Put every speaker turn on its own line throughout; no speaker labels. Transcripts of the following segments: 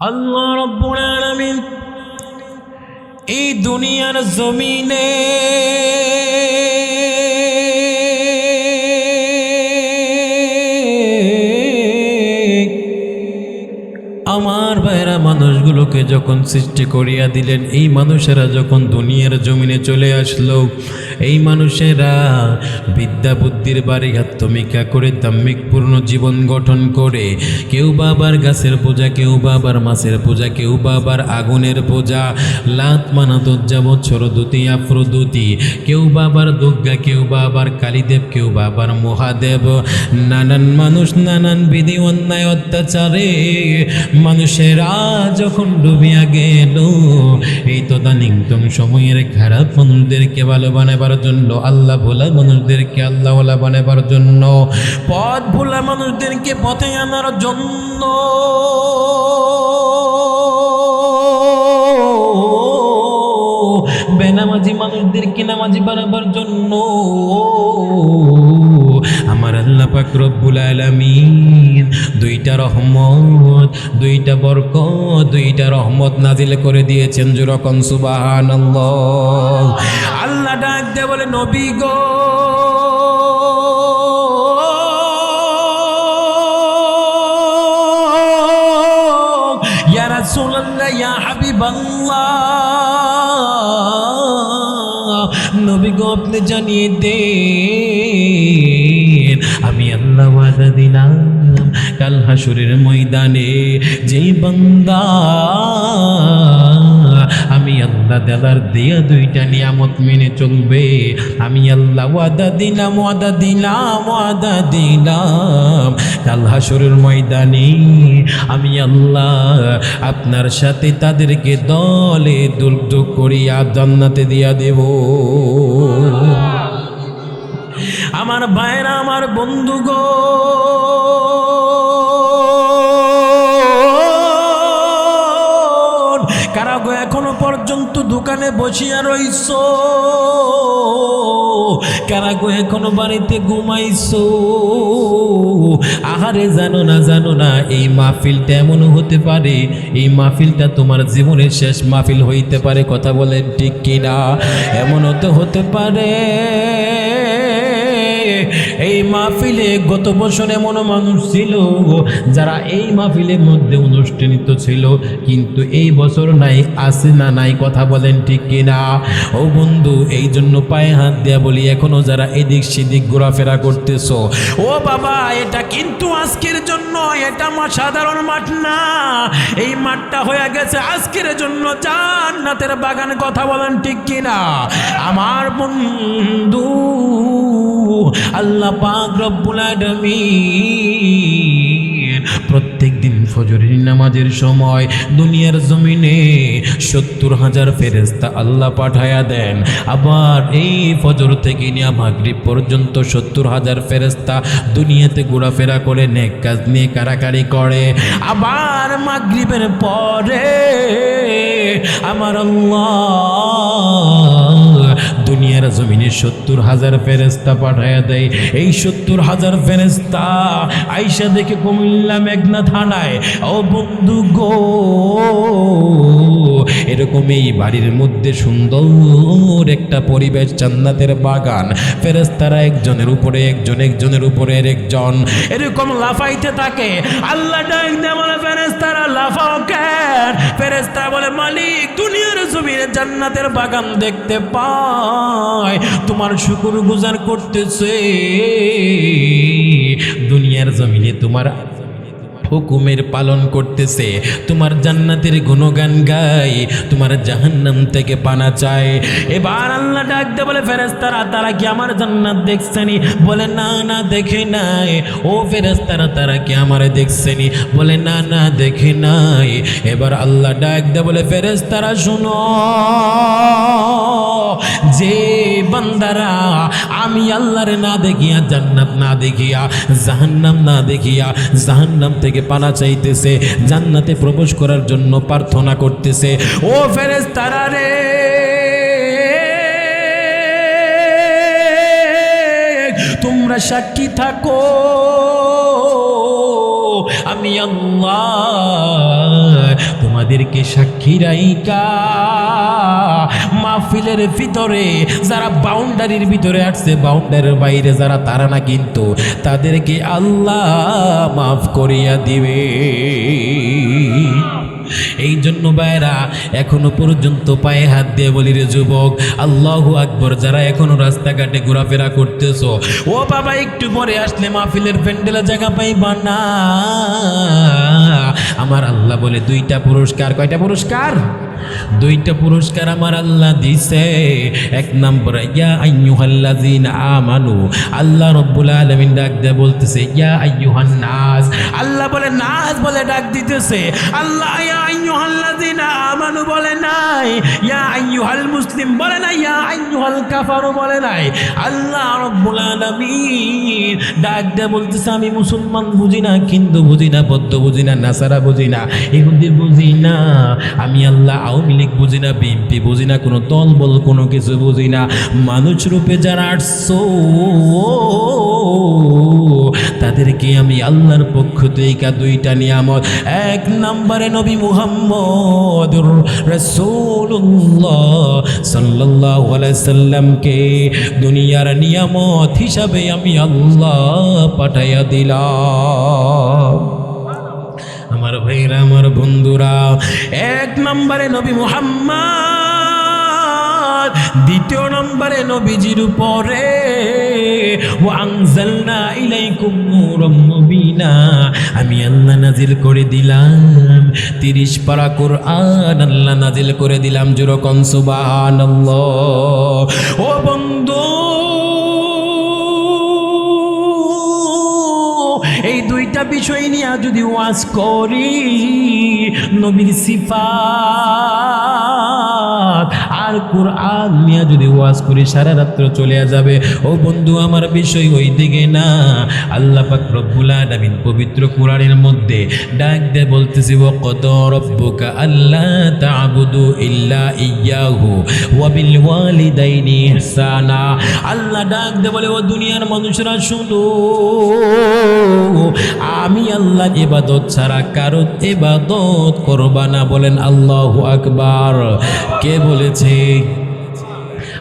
আল্লাহ রব্বুল আলামিন এই দুনিয়ার জমিনে আমার ভাইরা মানুষগুলোকে যখন সৃষ্টি করিয়া দিলেন, এই মানুষেরা যখন দুনিয়ার জমিনে চলে আসলো এই মানুষেরা, বিদ্যা বুদ্ধির বাড়ি আত্মমিকা করে দাম্মিকপূর্ণ জীবন গঠন করে। কেউ বাবার গাছের পূজা, কেউ বাবার মাছের পূজা, কেউ বাবার আগুনের পূজা। লাত মানাত বছর দুতি আফ্রদুতি। কেউ বাবার দুর্গা, কেউ বাবার কালীদেব, কেউ বাবার মহাদেব। নানান মানুষ, নানান বিধি, অন্যায় অত্যাচারে মানুষেরা যখন ডুবিয়া গেল, এই তদানীন্তন সময়ের খারাপ মানুষদেরকে ভালো বানাবার জন্য, আল্লাহ ভোলা মানুষদেরকে আল্লাহ ভোলা বানাবার জন্য, পথ ভোলা মানুষদেরকে পথে আনার জন্য। বেনামাজি মানুষদেরকে নামাজি বানাবার জন্য। আমার আল্লাহ পাক রব্বুল আলামিন দুইটা রহমত, দুইটা বরকত, দুইটা রহমত নাজিল করে দিয়েছেন। আল্লাহ ডাক দিয়ে বলে, নবী গো, ইয়া রাসূলুল্লাহ, ইয়া হাবিবাল্লাহ, নবী গো, আপনি জানিয়ে দেন, আমি আল্লাহ ওয়াদা দিলাম, কাল হাসুরের ময়দানে যেই বান্দা আল্লাহ দেলার দিয়া দুইটা নিয়ামত মেনে চলবে। আমি আল্লাহ ওয়াদা দিলাম ওয়াদা দিলাম ওয়াদা দিলাম। কাল ময়দানে আমি আল্লাহ আপনার সাথে তাদেরকে দলে দুর্গ করিয়া জান্নাতে দিয়া দেব। আমার ভাইরা, আমার বন্ধু দোকানে বসিয়া রইছ? কারা গো এখনও বাড়িতে ঘুমাইছো? আহারে জানো না জানো না, এই মাহফিলটা এমন হতে পারে, এই মাহফিলটা তোমার জীবনের শেষ মাহফিল হইতে পারে, কথা বলেন ঠিক কিনা? এমনও তো হতে পারে। এই মাহফিলে গত বছর এমন মানুষ ছিল যারা এই মাহফিলের মধ্যে অনুষ্ঠানিত ছিল। কিন্তু এই বছর নাই আসে না নাই কথা বলেন ঠিক কিনা? ও বন্ধু এই জন্য পায়ে হাত দেয়া বলি, এখনও যারা এদিক সেদিক ঘোরাফেরা করতেছো, ও বাবা, এটা কিন্তু আজকের জন্য, এটা আমার সাধারণ মাঠ না। এই মাঠটা হয়ে গেছে আজকের জন্য জান্নাতের বাগান, কথা বলেন ঠিক কিনা? আমার বন্ধু আল্লাহ পাক রব্বুল আলামিন প্রত্যেক দিন ফজরের নামাজের সময় দুনিয়ার জমিনে সত্তর হাজার ফেরেস্তা আল্লাহ পাঠায়া দেন। আবার এই ফজর থেকে নিয়ে মাগরিব পর্যন্ত সত্তর হাজার ফেরেস্তা দুনিয়াতে ঘোরাফেরা করে, নেক কাজ নিয়ে কারাকারি করে। আবার মাগরিবের পরে আমার আল্লাহ দুনিয়ার জমিনে সত্তর হাজার ফেরেস্তা পাঠায়া দেয়। এই সত্তর হাজার ফেরেস্তা আইসা দেখে কুমিল্লা মেঘনা থানায়, ও বন্ধু গো, এরকম এই বাড়ির মধ্যে সুন্দর একটা পরিবেশ জান্নাতের বাগান। ফেরেস্তারা একজনের উপরে একজন, একজনের উপরে একজন এরকম লাফাইতে থাকে। আল্লাহ বলে ফেরেস্তারা লাফাও কেন? ফেরেস্তা বলে, মালিক, দুনিয়ার জমিনে জান্নাতের বাগান দেখতে পায় তোমার শুকুর গুজার করতেছে। দুনিয়ার জমিনে তোমার হুকুমের পালন করতেছে। তোমার জান্নাতের গুণগান গাই তোমার জাহান্নাম থেকে পানা চায়। এবার আল্লাহ ডাক দে বলে ফেরেস্তারা তারা কি আমার জান্নাত দেখছেনি? বলে, না না, দেখে নাই। ও ফেরেস্তারা তারা কি আমার দেখছেনি? বলে, না না, দেখে নাই। এবার আল্লাহ ডাক দে বলে ফেরেস্তারা শুনো, যে বান্দারা, আমি আল্লাহর না দেখিয়া জান্নাত না দেখিয়া, জাহান্নাম না দেখিয়া, জাহান্নাম থেকে পানা চাইতেছে, জান্নাতে প্রবেশ করার জন্য প্রার্থনা করতেছে। ও ফেরেস তারা রে! তোমরা সাক্ষী থাকো। আমি আল্লাহ আমাদেরকে সাক্ষী রাইকা। মাহফিলের ভিতরে যারা বাউন্ডারির ভিতরে আসছে, বাউন্ডারির বাইরে যারা, তারা না কিন্তু তাদেরকে আল্লাহ মাফ করিয়া দিবে। এই জন্য ভাইরা এখনও পর্যন্ত পায়ে হাত দিয়ে বলি রে যুবক, আল্লাহু আকবর, যারা এখনও রাস্তাঘাটে ঘোরাফেরা করতেছো, ও বাবা, একটু পরে আসলে মাহফিলের প্যান্ডেলে জায়গা পাইবা না। আমার আল্লাহ বলে, দুইটা পুরস্কার, কয়টা পুরস্কার? দুইটা পুরস্কার আমার আল্লাহ দিছে। এক নম্বর আল্লাহ রব্বুল আলামিন ডাক দিয়ে বলতেছে, ইয়া আইয়ুহান নাস। আল্লাহ বলে, নাস বলে ডাক দিতেছে। আল্লাহ আমি মুসলমান বুঝি না, হিন্দু বুঝি না, বৌদ্ধ বুঝি না, নাসারা বুঝি না, ইহুদি বুঝি না, আমি আল্লাহ আওয়ামী লীগ বুঝি না, বিএনপি বুঝি না, কোনো দল বল, কোনো কিছু বুঝি না। মানুষ রূপে যারা আসছো, তাদেরকে আমি আল্লাহর পক্ষ থেকে দুইটা নিয়ামত। এক নম্বরে নবী মুহাম্মদ রসুল্লাহ সাল্লাহ সাল্লামকে দুনিয়ার নিয়ামত হিসাবে আমি আল্লাহ পাঠাইয়া দিলাম। আমার ভাইরা, আমার বন্ধুরা, এক নম্বরে নবী মুহাম্মদ দ্বিতীয় নম্বরে নবীজির উপরে। ও আনজালনা ইলাইকুম নূরাম মুবিনা। আমি আল্লাহ নাজিল করে দিলাম। তিরিশ পারা কোরআন আল্লাহ নাজিল করে দিলাম। যেরকম সুবহানাল্লাহ। ও বন্ধু, এই দুইটা বিষয় নিয়ে যদি ওয়াজ করি, নবীর সিফাত আর কোরআন নিয়ে যদি ওয়াজ করি, সারা রাত্র চলে যাবে। ও বন্ধু, আমার বিষয় ওই দিকে না। আল্লাহ পাক রব্বুল আলামিন পবিত্র কোরআনের মধ্যে ডাক দে বলতেছি ও কত রব্বুকা আল্লাহ তা'বুদু ইল্লা ইয়াহু ওয়া ওয়ালিদাইনি ইহসানা। আল্লাহ ডাক দে বলে, ও দুনিয়ার মানুষরা আমি আল্লাহ ইবাদত ছাড়া কারও ইবাদত করবা না। বলেন, আল্লাহ আকবার। কে বলেছে?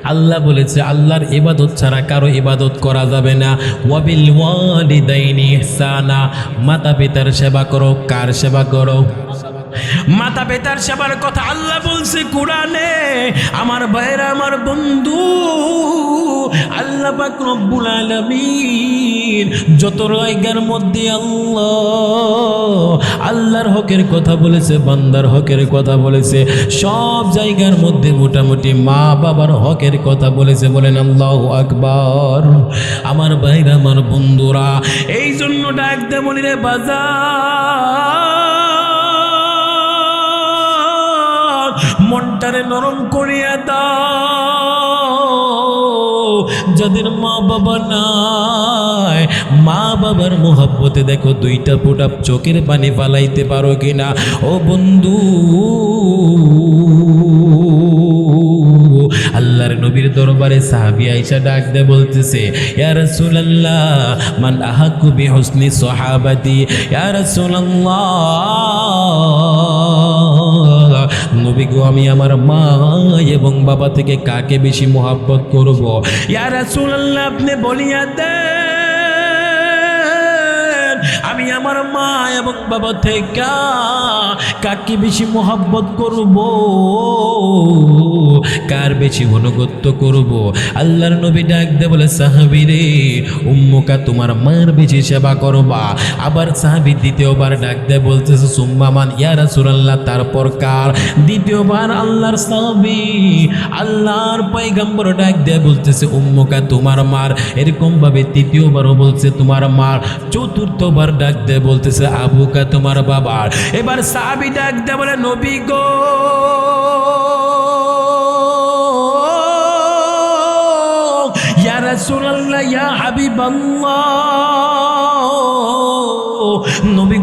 আল্লাহ বলেছে, আল্লাহর ইবাদত ছাড়া কারও ইবাদত করা যাবে না। ওয়াবিল ওয়ালিদাইনি ইহসানা। মাতা পিতার সেবা করো, কার সেবা করো? মাতা পিতার সেবার কথা আল্লাহ বলছে কোরআনে, আমার ভাইরা আমার বন্ধু, আল্লাহ পাক রব্বুল যত রয়গার মধ্যে আল্লাহ, আল্লাহর হকের কথা বলেছে, বান্দার হকের কথা বলেছে, সব জায়গার মধ্যে মোটামুটি মা বাবার হকের কথা বলেছে বলেন আল্লাহ আকবার। আমার ভাইরা, আমার বন্ধুরা এই জন্য ডাক দে বলি রে বাজার। মনটারে নরম করিয়া দাও। যাদের মা বাবা নাই, মা বাবার মোহাব্বতে দেখো দুইটা ফোঁটা চোখের পানি পালাইতে পারো কিনা। ও বন্ধু, আল্লাহর নবীর দরবারে সাহাবী আয়েশা ডাক দে বলতেছে, ইয়া রাসূলুল্লাহ, মান আহাকু বিহুসনি সাহাবাতি, ইয়া রাসূলুল্লাহ। নবী গো, আমি আমার মা এবং বাবা থেকে কাকে বেশি মোহাব্বত করব? ইয়ারা রাসূলুল্লাহ, আপনি বলিয়া দে আমি আমার মা এবং বাবা থেকে কাকে বেশি মোহাব্বত করব? কার বেশি অনুগত্য করব? আল্লাহর নবী ডাক দে বলে, সাহাবি রে, উম্মুকা, তোমার মার বেশি সেবা করবা। আবার সাহাবি দ্বিতীয়বার ডাক দে বলতেছে, সুম্মামান, ইয়া রাসূলুল্লাহ, তারপর কার? দ্বিতীয়বার আল্লাহর সাহাবি, আল্লাহর পয়গম্বর ডাক দে বলতেছে, উম্মুকা, তোমার মার। এরকম ভাবে তৃতীয়বারও বলছে, তোমার মার। চতুর্থবার ডাক দে বলতেছে, আবুকা, তোমার বাবার। এবার সাহাবি ডাক দে বলে নবী গো। ইয়া রাসূলুল্লাহ ইয়া হাবিবাল্লাহ।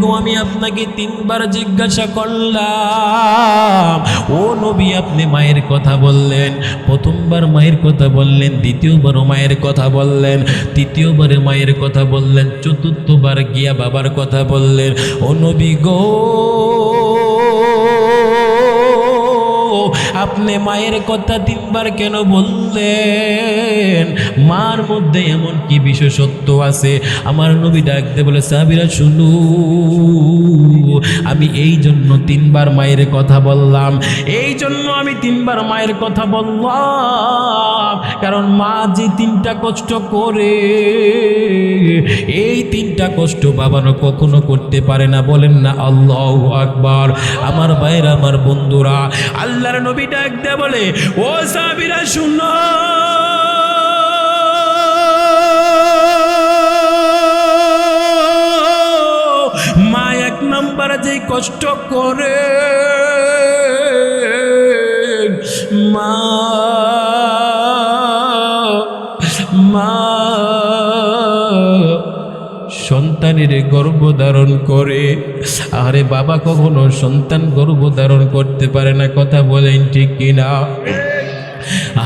গো আমি আপনাকে তিনবার জিজ্ঞাসা করলাম। ও নবী, আপনি মায়ের কথা বললেন, প্রথমবার মায়ের কথা বললেন, দ্বিতীয়বার মায়ের কথা বললেন, তৃতীয়বারে মায়ের কথা বললেন, চতুর্থবার গিয়া বাবার কথা বললেন। ও নবী গো আপনি মায়ের কথা তিনবার কেন বললেন? মার মধ্যে এমন কি বিশেষত্ব আছে? আমার নবী ডাকতে বলে সাবিরা শুনু তিনবার মায়ের কথা বললাম। এই জন্য আমি তিনবার মায়ের কথা বললাম। কারণ মা যে তিনটা কষ্ট করে, এই তিনটা কষ্ট বাবানো কখনো করতে পারে না। বলেন না, আল্লাহ আকবার। আমার ভাইয়ের, আমার বন্ধুরা, আল্লাহর নবী ডাক বলে, ও সাবিরা, শুনো। কষ্ট করে মা মা, সন্তানের গর্ভধারণ করে। আরে বাবা, কখনো সন্তান গর্ভধারণ করতে পারে না, কথা বলেন ঠিক কিনা?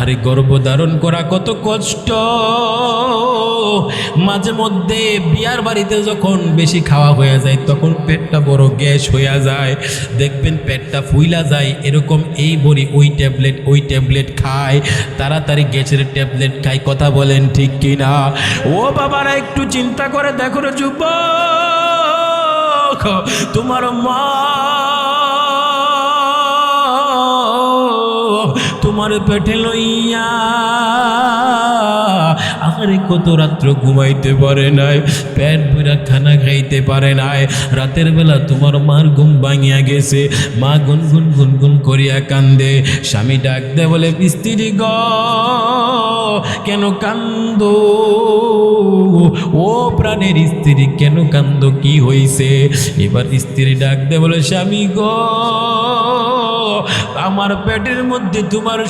আরে গর্ভধারণ করা কত কষ্ট। মাঝে মধ্যে বিয়ার বাড়িতে যখন বেশি খাওয়া হয়ে যায়, তখন পেটটা বড় গ্যাস হয়ে যায়। দেখবেন পেটটা ফুইলা যায়, এরকম এই বড়ি ওই ট্যাবলেট ওই ট্যাবলেট খায়, তাড়াতাড়ি গ্যাসের ট্যাবলেট খায়, কথা বলেন ঠিক কিনা? ও বাবারা, একটু চিন্তা করে দেখো রে যুবক, তোমার মা, তোমার পেটে লইয়া আরে কত রাত্র ঘুমাইতে পারে নাই, পেট ভরা খানা খাইতে পারে নাই। রাতের বেলা তোমার মার ঘুম ভাঙিয়া গেছে, মা গুনগুন গুনগুন করিয়া কান্দে। স্বামী ডাক দে বলে, স্ত্রী গ, কেন কান্দ? ও প্রাণের স্ত্রী, কেন কান্দ? কি হইছে? এবার স্ত্রী ডাক দে বলে, স্বামী গ, আমার পেটের মধ্যে তোমার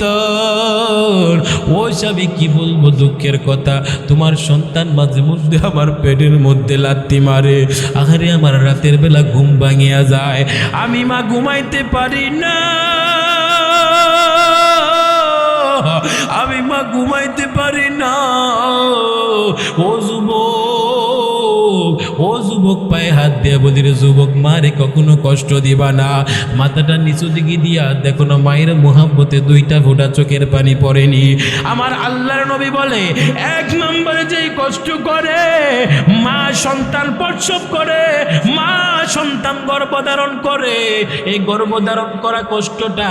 সন্তান ও স্বামী কি বলব দুঃখের কথা? তোমার সন্তান মাঝে মধ্যে আমার পেটের মধ্যে লাত্তি মারে। আহারে, আমার রাতের বেলা ঘুম ভাঙিয়া যায়। আমি মা ঘুমাইতে পারি না। আমি মা ঘুমাইতে পারি না। ও যুবক যুবক পায়ে হাত দিয়ে বলি রে যুবক মারে কখনো কষ্ট দিবা না। মাথাটা নিচু দিকে দিয়া দেখো না, মায়ের মোহাব্বতে দুইটা ফোঁটা চোখের পানি পড়েনি। আমার আল্লাহর নবী বলে, এক নম্বরে যেই কষ্ট করে, মা সন্তান প্রসব করে, মা সন্তান গর্ভধারণ করে, এই গর্ভধারণ করা কষ্টটা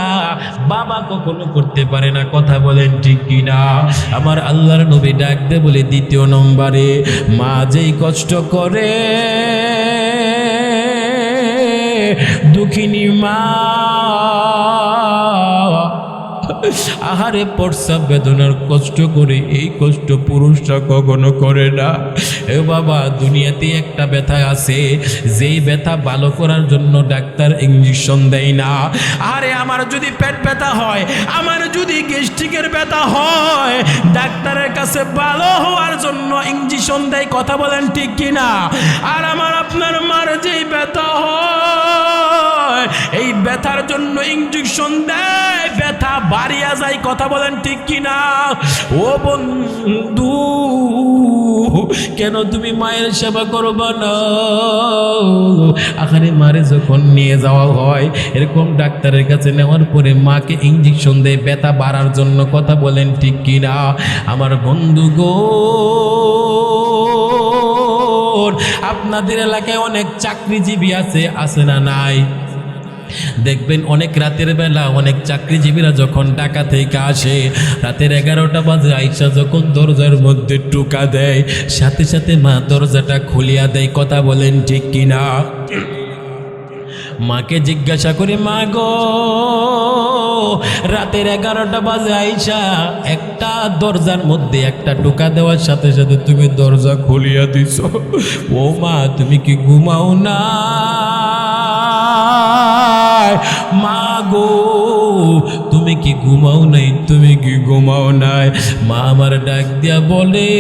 বাবা কখনো করতে পারে না। কথা বলেন ঠিক কিনা? আমার আল্লাহর নবী ডাক দে বলে, দ্বিতীয় নম্বরে মা যেই কষ্ট করে দুঃখিনী মা। আহারে প্রস্রাব বেদনার কষ্ট করে, এই কষ্ট পুরুষরা কখনো করে না। এ বাবা, দুনিয়াতে একটা ব্যথা আছে। যেই ব্যথা ভালো করার জন্য ডাক্তার ইঞ্জেকশন দেয় না। আরে, আমার যদি পেট ব্যথা হয়, আমার যদি গ্যাস্ট্রিকের ব্যথা হয়, ডাক্তারের কাছে ভালো হওয়ার জন্য ইঞ্জেকশন দেয়, কথা বলেন ঠিক কিনা? আর আমার আপনার মার যেই ব্যথা হয় এই ব্যথার জন্য ইঞ্জেকশন দেয়, ব্যথা বাড়িয়া যায়, কথা বলেন ঠিক কিনা? ও বন্ধু, কেন তুমি মায়ের সেবা করবা না? আখানে মারে, যখন নিয়ে যাওয়া হয়, এরকম ডাক্তারের কাছে নেওয়ার পরে মাকে ইঞ্জেকশন দেয়, ব্যথা বাড়ার জন্য কথা বলেন ঠিক কিনা? আমার বন্ধু গো, আপনাদের এলাকায় অনেক চাকরিজীবী আছে আছে না নাই? দেখবেন অনেক রাতের বেলা অনেক চাকরিজীবীরা যখন টাকা থেকে আসে, রাতের এগারোটা বাজে আইসা যখন দরজার মধ্যে টুকা দেয়, সাথে সাথে মা দরজাটা খুলিয়া দেয়, কথা বলেন ঠিক কিনা? মাকে জিজ্ঞাসা করি, মা গো, রাতের এগারোটা বাজে আইসা, একটা দরজার মধ্যে একটা টোকা দেওয়ার সাথে সাথে তুমি দরজা খুলিয়া দিছ। ও মা, তুমি কি ঘুমাও না? মা গো, তুমি কি ঘুমাও নাই? তুমি কি ঘুমাও নাই? মা আমার ডাক দিয়া বলে,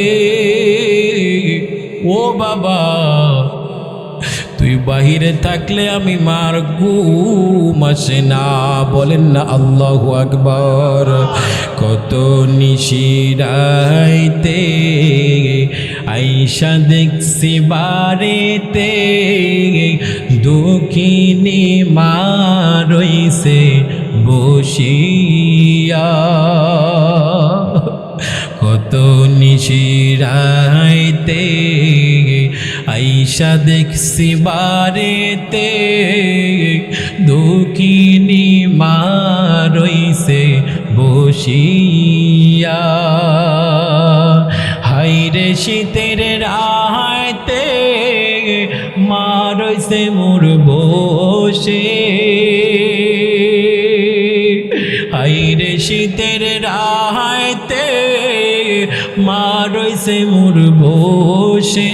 ও বাবা, তুই বাহিরে থাকলে আমি মার ঘুম আসে না। বলেন না আল্লাহ আকবর। কত নিশিরাইতে আইসা দেখছি বাড়িতে দুঃখিনী মা রইছে বসিয়া। কত নিশিরাইতে আইসা দেখছি বারেতে দুঃখিনী মারইছে বসিয়া। হাইরে শীতের রাহাইতে মারইছে মোর বসে। হাইরে শীতের রাহাইতে মারইছে মোর বসে।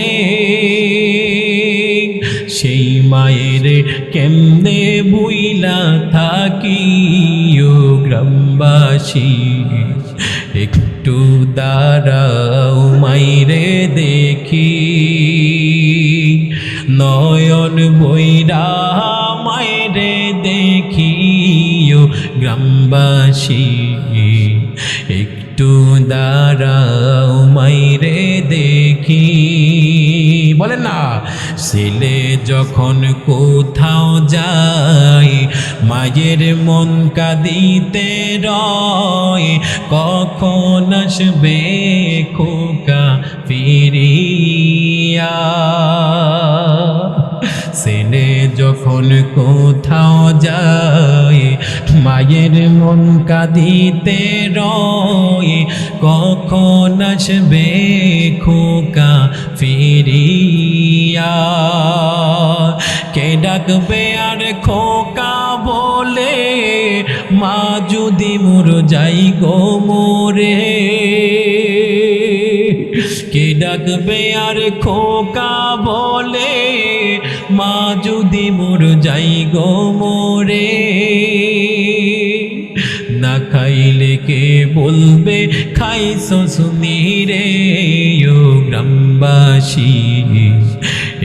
সেই মায়ের কেমনে বুইলা থাকি ও গ্রামবাসী? একটু দাঁড়াও মাইরে দেখি। বৈরা মায়েরে দেখি গ্রামবাসী, একটু দাঁড়াও মাইরে দেখি। বলেন না, ছেলে যখন কোথাও যায়, মায়ের মন কাঁদিতে রয়, কখন আসবে খোকা যখন কোথাও যায়, মায়ের মন কাঁদিতে রয়, কখন আসবে খোকা ফিরিয়া? কে ডাকবে আর খোকা বলে, মা যদি মোর যাই গো মোরে? কে ডাকবে আর খোকা বলে মা যদি মোর যাই গো মোরে, না খাইলে কে বলবে, খাইছ শুনি রে, ও গ্রামবাসী।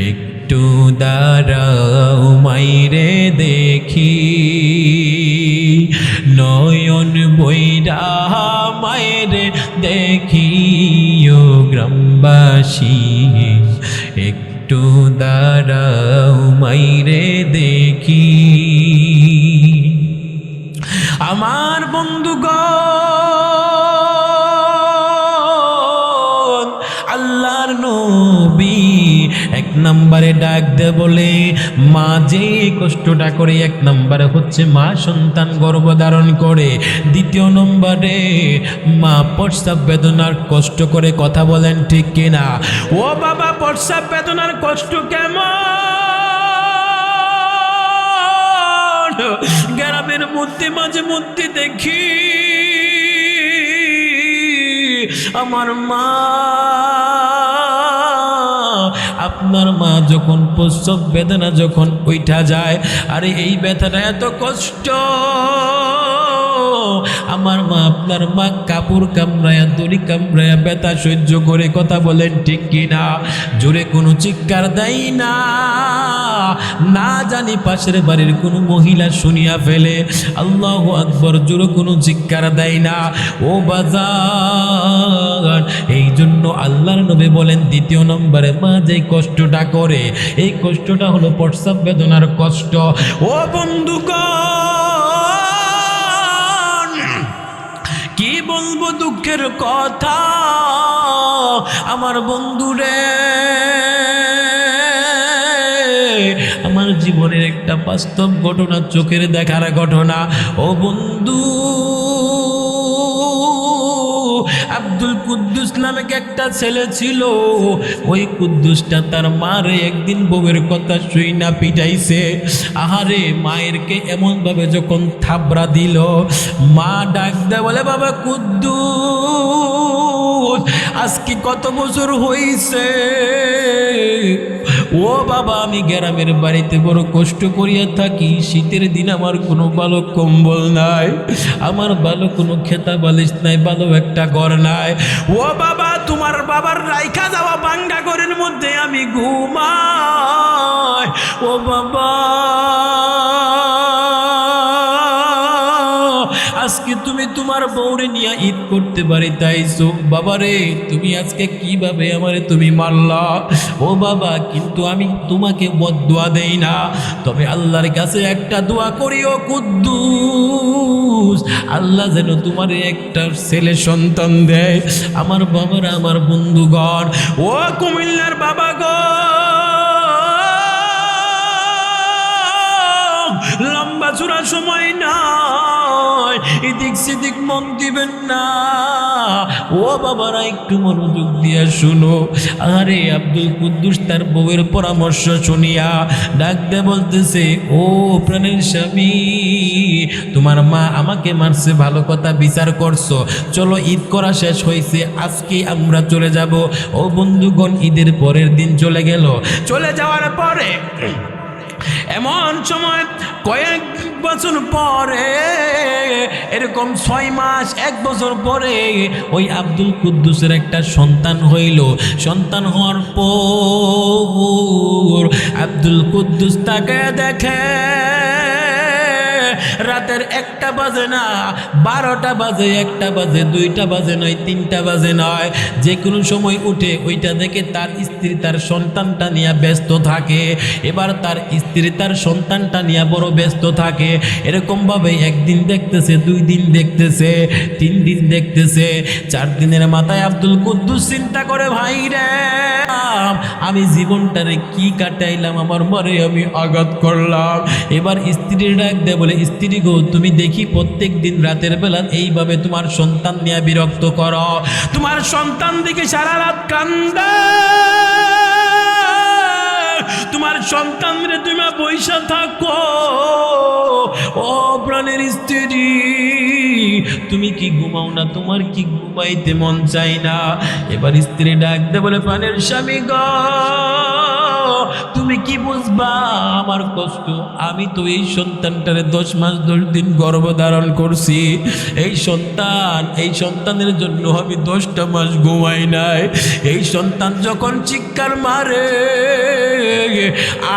একটু দাঁড়াও মাইরে দেখি, নয়ন বৈরা মায়ের দেখি, ও গ্রামবাসী। দাঁড়াও মাইরে দেখি। আমার বন্ধুগণ আল্লাহর নবী এক নম্বরে ডাক দে বলে, মা যে কষ্টটা করে এক নম্বরে হচ্ছে মা সন্তান গর্ভধারণ করে। দ্বিতীয় নম্বরে, মা প্রস্রাব বেদনার কষ্ট করে কথা বলেন ঠিক কিনা? ও বাবা, প্রস্রাব বেদনার কষ্ট কেমন? গ্রামের মধ্যে মাঝে মধ্যে দেখি, আমার মা আপনার মা যখন প্রসব বেদনা যখন উঠা যায় আরে এই ব্যথাটা এত কষ্ট। আমার মা আপনার মা কাপড় কামড়ায়া, দড়ি কামড়ায়া, ব্যথা সহ্য করে কথা বলেন ঠিক কিনা? জোরে কোনো চিৎকার দেয় না। না জানি পাশের বাড়ির কোনো মহিলা শুনিয়া ফেলে। আল্লাহ আকবর, জোরে কোনো চিৎকার দেয় না। ও বাজার, এই জন্য আল্লাহর নবী বলেন, দ্বিতীয় নম্বরে মা যে কষ্টটা করে, এই কষ্টটা হলো প্রস্রাব বেদনার কষ্ট। ও বন্ধুগণ বলব দুঃখের কথা। আমার বন্ধুরে, আমার জীবনের একটা বাস্তব ঘটনা, চোখের দেখার ঘটনা। ও বন্ধু আব্দুল কুদ্দুস নামে একটা ছেলে ছিল। ওই কুদ্দুসটা তার মারে একদিন বউয়ের কথা শুই না পিটাইছে। আহারে, মায়েরকে এমনভাবে যখন থাবড়া দিল, মা ডাক দেয়, বলে, বাবা কুদ্দুস, আজকে কত বছর হইছে? ও বাবা, আমি গ্রামের বাড়িতে বড় কষ্ট করিয়া থাকি। শীতের দিন আমার কোনো ভালো কম্বল নাই, আমার ভালো কোনো খেতা বালিশ নাই ভালো একটা ঘর নাই। ও বাবা, তোমার বাবার রাইখা যাওয়া বাঙ্গা ঘরের মধ্যে আমি ঘুমা ও বাবা তুমি তোমার বউরে নিয়ে ঈদ করতে পারি তাইছো বাবারে, তুমি আজকে কীভাবে আমারে তুমি মারলা? ও বাবা, কিন্তু আমি তোমাকে বদুয়া দেই না। তবে আল্লাহর কাছে একটা দোয়া করিও, কুদ্দুস। আল্লাহ যেন তোমার একটা ছেলে সন্তান দেয়। আমার বাবারা আমার বন্ধুগণ। ও কুমিল্লার বাবা গো লম্বা চূড়া সময় নয় এদিক সেদিক মন দিবেন না। ও বাবারা, একটু মনোযোগ দিয়া শুনো। আরে আব্দুল কুদ্দুস তার বউয়ের পরামর্শ শুনিয়া ডাক দে বলতেছে, ও প্রাণের স্বামী, তোমার মা আমাকে মারছে, ভালো কথা বিচার করছ। চলো ঈদ করা শেষ হয়েছে, আজকে আমরা চলে যাব। ও বন্ধুগণ, ঈদের পরের দিন চলে গেল। চলে যাওয়ার পরে এমন সময় কয়েক বছর পরে, এরকম ছয় মাস, এক বছর পরে ওই আব্দুল কুদ্দুসের একটা সন্তান হইল। সন্তান হওয়ার পর আব্দুল কুদ্দুস তাকে দেখে রাতের একটা বাজে না, বারোটা বাজে, একটা বাজে, দুইটা বাজে নয়, তিনটা বাজে নয়। যে কোনো সময় উঠে ওইটা দেখে তার স্ত্রী তার সন্তানটা নিয়ে ব্যস্ত থাকে। এবার তার স্ত্রী তার সন্তানটা নিয়ে বড় ব্যস্ত থাকে। এরকমভাবে একদিন দেখতেছে, দুই দিন দেখতেছে, তিন দিন দেখতেছে। চার দিনের মাথায় আব্দুল কুদ্দুস চিন্তা করে, ভাই রে, আমি জীবনটারে কি কাটাইলাম? আমার মরে আমি আঘাত করলাম। এবার স্ত্রীর ডাক দেয়, বলে, স্ত্রী গো, তুমি দেখি প্রত্যেক দিন রাতের বেলা এইভাবে তোমার সন্তান নিয়ে বিরক্ত করো। তোমার সন্তান দিকে সারা রাত কান্দা। তোমার সন্তানরে তুমি পয়সা থাকো। ও প্রাণের স্ত্রী, তুমি কি ঘুমাও না? তোমার কি ঘুমাইতে মন চাই না? এবার স্ত্রী ডাক দে বলে প্রাণের স্বামী গ। তুমি কি বুঝবা? আমার কষ্ট। আমি তো এই সন্তানটারে দশ মাস দশ দিন গর্ভ ধারণ করছি। এই সন্তান, এই সন্তানের জন্য আমি দশটা মাস ঘুমাই নাই। এই সন্তান যখন চিৎকার মারে,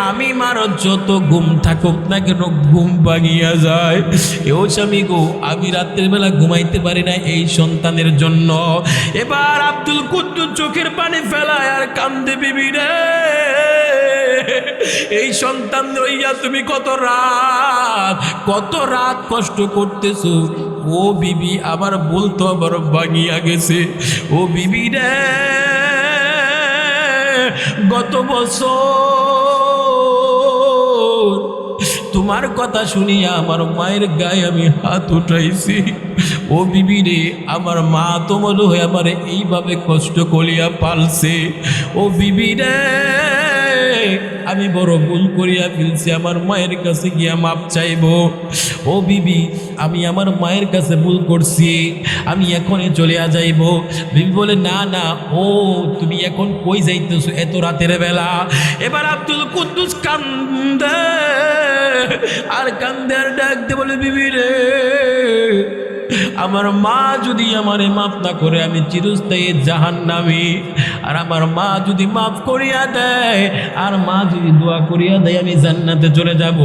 আমি মারো যত ঘুম থাকুক না কেন ঘুম ভাঙিয়া যায়। এও স্বামী গো, আমি রাত্রের বেলা ঘুমাইতে পারি না এই সন্তানের জন্য। এবার আব্দুল কুদ্দুর চোখের পানি ফেলায় আর কান্দে বিবি রে। এই সন্তান লইয়া তুমি কত রাত কত রাত কষ্ট করতেছো? ও বিবি আবার বলতো আবার ভাঙিয়া গেছে। ও বিবি রে, গত বছর তোমার কথা শুনিয়া আমার মায়ের গায়ে আমি হাত উঠাইছি। ও বিবি রে, আমার মা তো তোমার হয়ে আমার এইভাবে কষ্ট করিয়া পালছে। ও বিবি রে আমি বড় ভুল করিয়া ফেলছি, আমার মায়ের কাছে গিয়া মাপ চাইব। ও বিবি, আমি আমার মায়ের কাছে ভুল করছি, আমি এখনই চলে যাইব। বিবি বলে, না না, ও, তুমি এখন কই যাইতেছো এত রাতের বেলা? এবার আব্দুল কুদ্দুস কান্দে, আর কান্দে আর ডাক দে বলে, বিবি রে আমার মা যদি আমারে মাফ না করে, আমি চিরস্থায়ী জাহান নামি আর আমার মা যদি মাফ করিয়া দেয়, আর মা যদি দোয়া করিয়া দেয়, আমি জান্নাতে চলে যাব।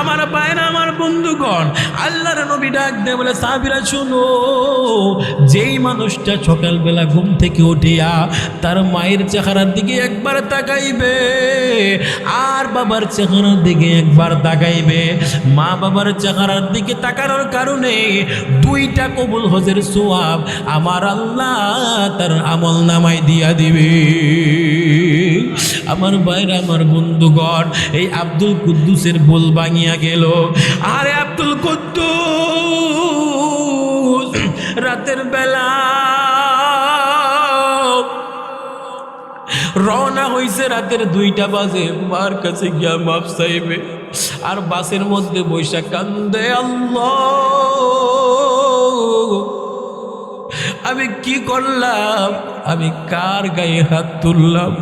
আমার পায়না আমার বন্ধুগণ, আল্লাহর নবী ডাক দেয় বলে, সাহাবিরা, শুনো, যেই মানুষটা সকালবেলা ঘুম থেকে উঠিয়া তার মায়ের চেহারার দিকে একবার তাকাইবে, আর বাবার চেহারার দিকে একবার তাকাইবে, মা বাবার চেহারার দিকে তাকানোর কারণে দুইটা কবুল হজের সোয়াব আমার আল্লাহ তার আমল নামায় দিয়া দিবে। আমার বাইরে আমার বন্ধুগণ, এই আব্দুল কুদ্দুসের বোল ভাঙিয়া গেল। আরে আব্দুল কুদ্দুস, রাতের বেলা রওনা হইছে রাতের দুইটা বাজে। মার কাছে গিয়া মাপ চাইবে। আর বাসের মধ্যে বৈশাখ কান্দে আল্লাহ। আমি কি করলাম? আমি কার গায়ে হাত তুললাম?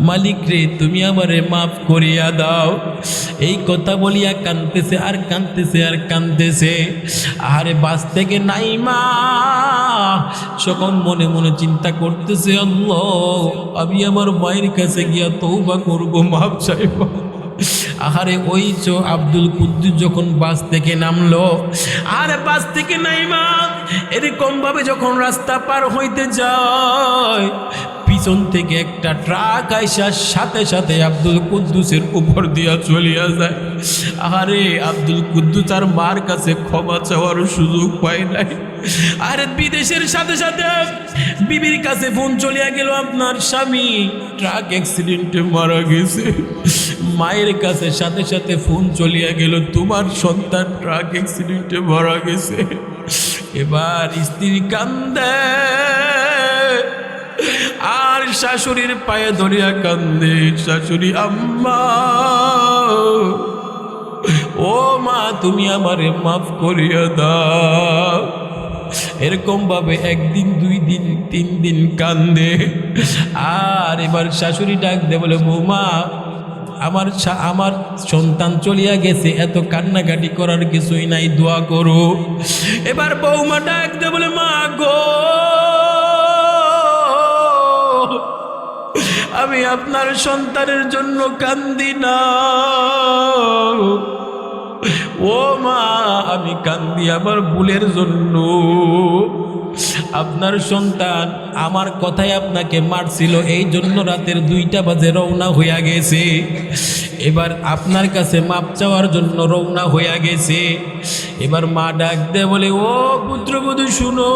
মালিক রে, তুমি আমারে মাফ করিয়া দাও। এই কথা বলিয়া কানতেছে আর কানতেছে আর কানতেছে আরে বাস থেকে নাই মা? সকল মনে মনে চিন্তা করতেছে, আল্লাহ, আমি আমার মায়ের কাছে গিয়া তৌবা করব, মাফ চাইব। আহারে ওই চো আব্দুল কুদ্দুস যখন বাস থেকে নামলো, আর বাস থেকে নাইমা, এরকম ভাবে যখন রাস্তা পার হইতে যায়, পিছন থেকে একটা ট্রাক আইসার সাথে সাথে আব্দুল কুদ্দুসের উপর দিয়া চলিয়া যায়। আরে আব্দুল কুদ্দুস আর মার কাছে ক্ষমা চাওয়ার সুযোগ পায় নাই। আর বিদেশের সাথে সাথে বিবির কাছে ফোন চলিয়া গেল, আপনার স্বামী ট্রাক অ্যাক্সিডেন্টে মারা গেছে। মায়ের কাছে সাথে সাথে ফোন চলিয়া গেল, তোমার সন্তান ট্রাক অ্যাক্সিডেন্টে মারা গেছে। এবার স্ত্রী কান্দে, আর শাশুড়ির পায়ে ধরিয়া কান্দে, শাশুড়ি, আম্মা, ও মা, তুমি আমারে মাফ করিয়া দাও। এরকম ভাবে একদিন, দুই দিন, তিন দিন কান্দে। আর এবার শাশুড়ি ডাক দে বলে, বৌমা, আমার আমার সন্তান চলিয়া গেছে, এত কান্নাকাটি করার কিছুই নাই, দোয়া করো। এবার বৌমা ডাক দে বলে, মা গো, আমি আপনার সন্তানের জন্য কান্দি না। ও মা, আমি কান্দি আমার ভুলের জন্য। আপনার সন্তান আমার কথায় আপনাকে মারছিল, এই জন্য রাতের দুইটা বাজে রওনা হইয়া গেছে। এবার আপনার কাছে মাপ চাওয়ার জন্য রওনা হইয়া গেছে। এবার মা ডাক দে বলে, ও পুত্রবধূ শুনো।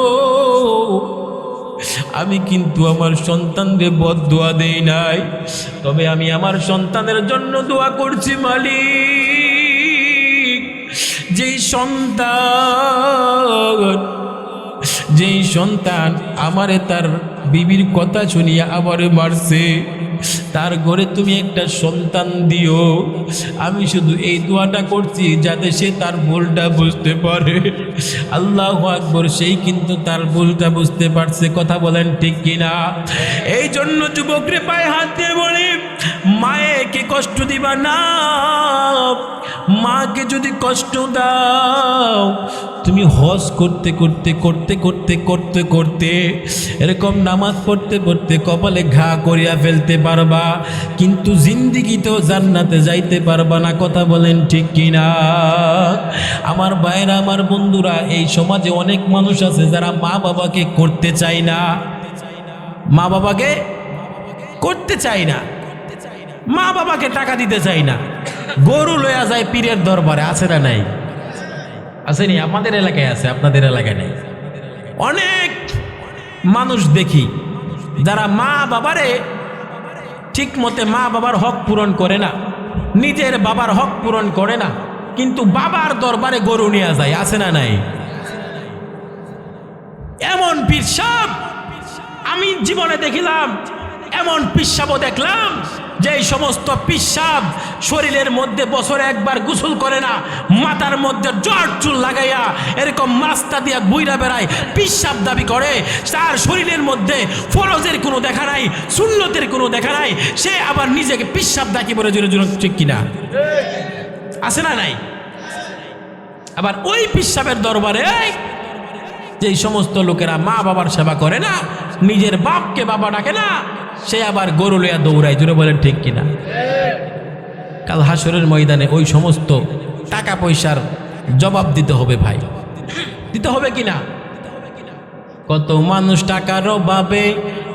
আমি কিন্তু আমার সন্তানদের বদ দোয়া দেই নাই। তবে আমি আমার সন্তানের জন্য দোয়া করছি, মালিক। যেই সন্তান যেই সন্তান আমারে তার বিবির কথা শুনিয়া আবারে মারছে, তার ঘরে তুমি একটা সন্তান দিও। আমি শুধু এই দোয়াটা করছি যাতে সে তার ভুলটা বুঝতে পারে। আল্লাহ আকবর, সেই কিন্তু তার ভুলটা বুঝতে পারছে, কথা বলেন ঠিক কিনা? এই জন্য যুবকরে পায়ে হাত দিয়ে বলি, মায়েকে কষ্ট দিবা না। মাকে যদি কষ্ট দাও, তুমি হজ করতে করতে করতে করতে করতে করতে এরকম নামাজ পড়তে পড়তে কপালে ঘা করিয়া ফেলতে পারবা, কিন্তু জিন্দিগিতেও জান্নাতে যাইতে পারবা না। কথা বলেন ঠিক কিনা? আমার ভাইরা আমার বন্ধুরা, এই সমাজে অনেক মানুষ আছে যারা মা বাবাকে করতে চায় না। মা বাবাকে করতে চায় না। মা বাবাকে টাকা দিতে চাই না। গরু লয়া যায় পীরের দরবারে, আছে না নাই? আসেনি আমাদের এলাকায় আছে, আপনাদের এলাকায় নেই? অনেক মানুষ দেখি, যারা মা বাবারে ঠিক মতে মা বাবার হক পূরণ করে না, নিজের বাবার হক পূরণ করে না, কিন্তু বাবার দরবারে গরু নিয়ে যায়, আছে না নাই? এমন পিসাব আমি জীবনে দেখিলাম, এমন পিসাবও দেখলাম যে এই সমস্ত পিসাব শরীরের মধ্যে বছরে একবার গোসল করে না মাথার মধ্যে জট চুল লাগাইয়া এরকম মাস্তা দিয়া বুইরা বেড়ায় পিসাব দাবি করে তার শরীরের মধ্যে ফরজের কোনো দেখা নাই সুন্নতের কোনো দেখা নাই সে আবার নিজেকে পিসাব ডাকি বলে জোরে জোরে ঠিক কিনা? আছে না নাই? আবার ওই পিসাবের দরবারে যেই সমস্ত লোকেরা মা বাবার সেবা করে না, নিজের বাপকে বাবা ডাকে না, সে আবার গরু লইয়া দৌড়ায়। জুড়ে বলেন ঠিক কিনা? কাল হাসরের ময়দানে ওই সমস্ত টাকা পয়সার জবাব দিতে হবে ভাই। দিতে হবে কিনা কত মানুষ টাকার অভাবে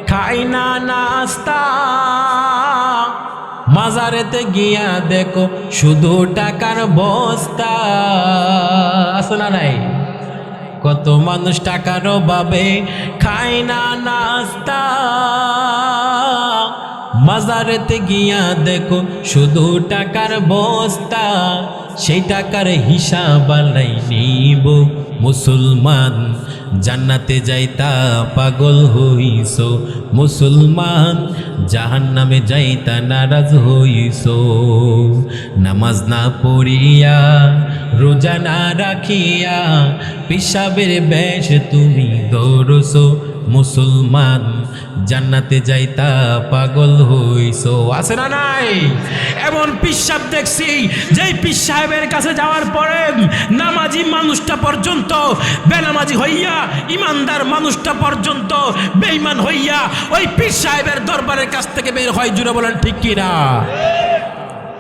খায় না নাস্তা। মাজারেতে গিয়া দেখো শুধু টাকার বস্তা। না নাই? কত মানুষ টাকার অভাবে খায় না নাস্তা। মাজারেতে গিয়া দেখো শুধু টাকার বস্তা, সেই টাকার হিসাব আলাই নিব। মুসলমান, জান্নাতে যাইতা পাগল হইস মুসলমান জাহান নামে যাইতা নারাজ হইস নামাজ না পড়িয়া, রোজা না রাখিয়া পিসাবের বেশ তুমি দৌড়ছো মুসলমান, জান্নাতে যাইতা পাগল হইছো। আছে না নাই? এমন পিসাব দেখছি, যেই পিস সাহেবের কাছে যাওয়ার পরে নামাজি মানুষটা পর্যন্ত, বেনামাজি হইয়া, ইমানদার মানুষটা পর্যন্ত, বেঈমান হইয়া, ওই পীর সাহেবের দরবারের কাছ থেকে বের হয়, জুড়ে বলেন, ঠিক কিনা?